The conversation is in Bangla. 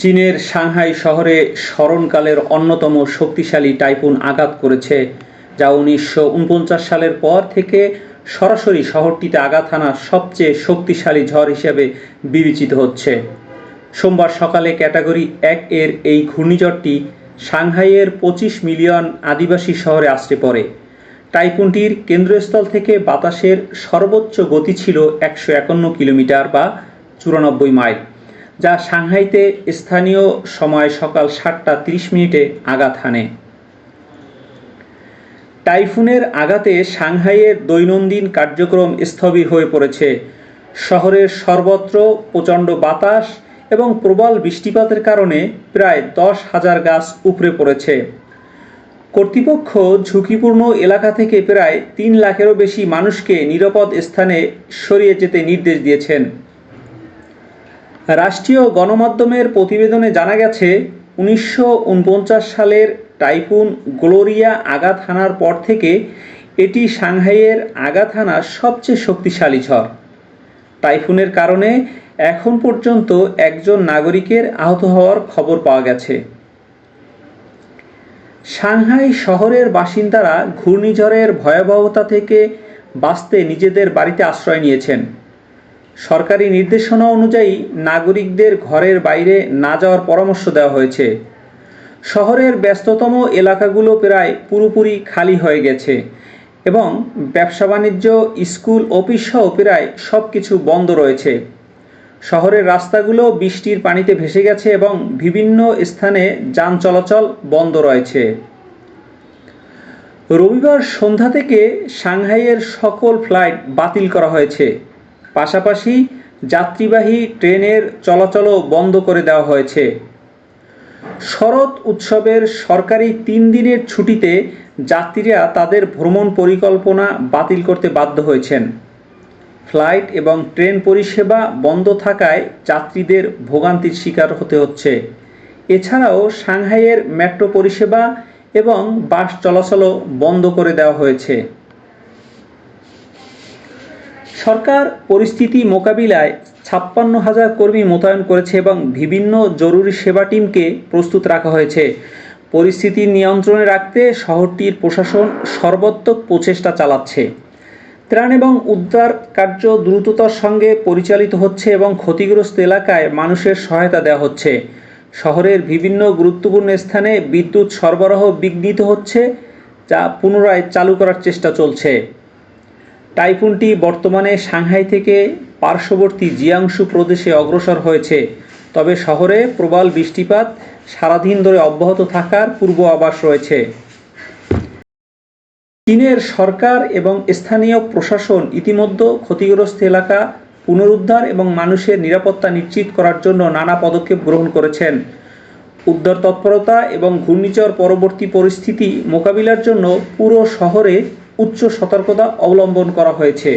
চীনের সাংহাই শহরে স্মরণকালের অন্যতম শক্তিশালী টাইফুন আঘাত করেছে, যা উনিশশো উনপঞ্চাশ সালের পর থেকে সরাসরি শহরটিতে আঘাত হানা সবচেয়ে শক্তিশালী ঝড় হিসেবে বিবেচিত হচ্ছে। সোমবার সকালে ক্যাটাগরি এক এর এই ঘূর্ণিঝড়টি সাংহাইয়ের পঁচিশ মিলিয়ন আদিবাসী শহরে আসতে পড়ে। টাইফুনটির কেন্দ্রস্থল থেকে বাতাসের সর্বোচ্চ গতি ছিল একশো একান্ন কিলোমিটার বা চুরানব্বই মাইল। যা সাংহাইতে স্থানীয় সময় সকাল সাতটা তিরিশ মিনিটে আঘাত হানে। টাইফুনের আঘাতে সাংহাইয়ের দৈনন্দিন কার্যক্রম স্থবির হয়ে পড়েছে। শহরের সর্বত্র প্রচণ্ড বাতাস এবং প্রবল বৃষ্টিপাতের কারণে প্রায় দশ হাজার গাছ উপড়ে পড়েছে। কর্তৃপক্ষ ঝুঁকিপূর্ণ এলাকা থেকে প্রায় তিন লাখেরও বেশি মানুষকে নিরাপদ স্থানে সরিয়ে যেতে নির্দেশ দিয়েছেন। রাষ্ট্রীয় গণমাধ্যমের প্রতিবেদনে জানা গেছে, উনিশশো উনপঞ্চাশ সালের টাইফুন গ্লোরিয়া আঘাত হানার পর থেকে এটি সাংহাইয়ের আঘাত হানা সবচেয়ে শক্তিশালী ঝড়। টাইফুনের কারণে এখন পর্যন্ত একজন নাগরিকের আহত হওয়ার খবর পাওয়া গেছে। সাংহাই শহরের বাসিন্দারা ঘূর্ণিঝড়ের ভয়াবহতা থেকে বাঁচতে নিজেদের বাড়িতে আশ্রয় নিয়েছেন। সরকারি নির্দেশনা অনুযায়ী নাগরিকদের ঘরের বাইরে না যাওয়ার পরামর্শ দেওয়া হয়েছে। শহরের ব্যস্ততম এলাকাগুলো প্রায় পুরোপুরি খালি হয়ে গেছে এবং ব্যবসা বাণিজ্য, স্কুল, অফিস সহ প্রায় সব কিছু বন্ধ রয়েছে। শহরের রাস্তাগুলো বৃষ্টির পানিতে ভেসে গেছে এবং বিভিন্ন স্থানে যান চলাচল বন্ধ রয়েছে। রবিবার সন্ধ্যা থেকে সাংহাইয়ের সকল ফ্লাইট বাতিল করা হয়েছে। পাশাপাশি যাত্রীবাহী ট্রেনের চলাচলও বন্ধ করে দেওয়া হয়েছে। শরৎ উৎসবের সরকারি তিন দিনের ছুটিতে যাত্রীরা তাদের ভ্রমণ পরিকল্পনা বাতিল করতে বাধ্য হয়েছেন। ফ্লাইট এবং ট্রেন পরিষেবা বন্ধ থাকায় যাত্রীদের ভোগান্তির শিকার হতে হচ্ছে। এছাড়াও সাংহাইয়ের মেট্রো পরিষেবা এবং বাস চলাচলও বন্ধ করে দেওয়া হয়েছে। সরকার পরিস্থিতি মোকাবিলায় ছাপ্পান্ন হাজার কর্মী মোতায়েন করেছে এবং বিভিন্ন জরুরি সেবা টিমকে প্রস্তুত রাখা হয়েছে। পরিস্থিতি নিয়ন্ত্রণে রাখতে শহরটির প্রশাসন সর্বাত্মক প্রচেষ্টা চালাচ্ছে। ত্রাণ এবং উদ্ধার কার্য দ্রুততার সঙ্গে পরিচালিত হচ্ছে এবং ক্ষতিগ্রস্ত এলাকায় মানুষের সহায়তা দেওয়া হচ্ছে। শহরের বিভিন্ন গুরুত্বপূর্ণ স্থানে বিদ্যুৎ সরবরাহ বিঘ্নিত হচ্ছে, যা পুনরায় চালু করার চেষ্টা চলছে। টাইফুনটি বর্তমানে সাংহাই থেকে পার্শ্ববর্তী জিয়াংশু প্রদেশে অগ্রসর হয়েছে। তবে শহরে প্রবল বৃষ্টিপাত সারাদিন ধরে অব্যাহত থাকার পূর্ব আবাস রয়েছে। চীনের সরকার এবং স্থানীয় প্রশাসন ইতিমধ্যে ক্ষতিগ্রস্ত এলাকা পুনরুদ্ধার এবং মানুষের নিরাপত্তা নিশ্চিত করার জন্য নানা পদক্ষেপ গ্রহণ করেছেন। উদ্ধার তৎপরতা এবং ঘূর্ণিঝড় পরবর্তী পরিস্থিতি মোকাবিলার জন্য পুরো শহরে উচ্চ সতর্কতা অবলম্বন করা হয়েছে।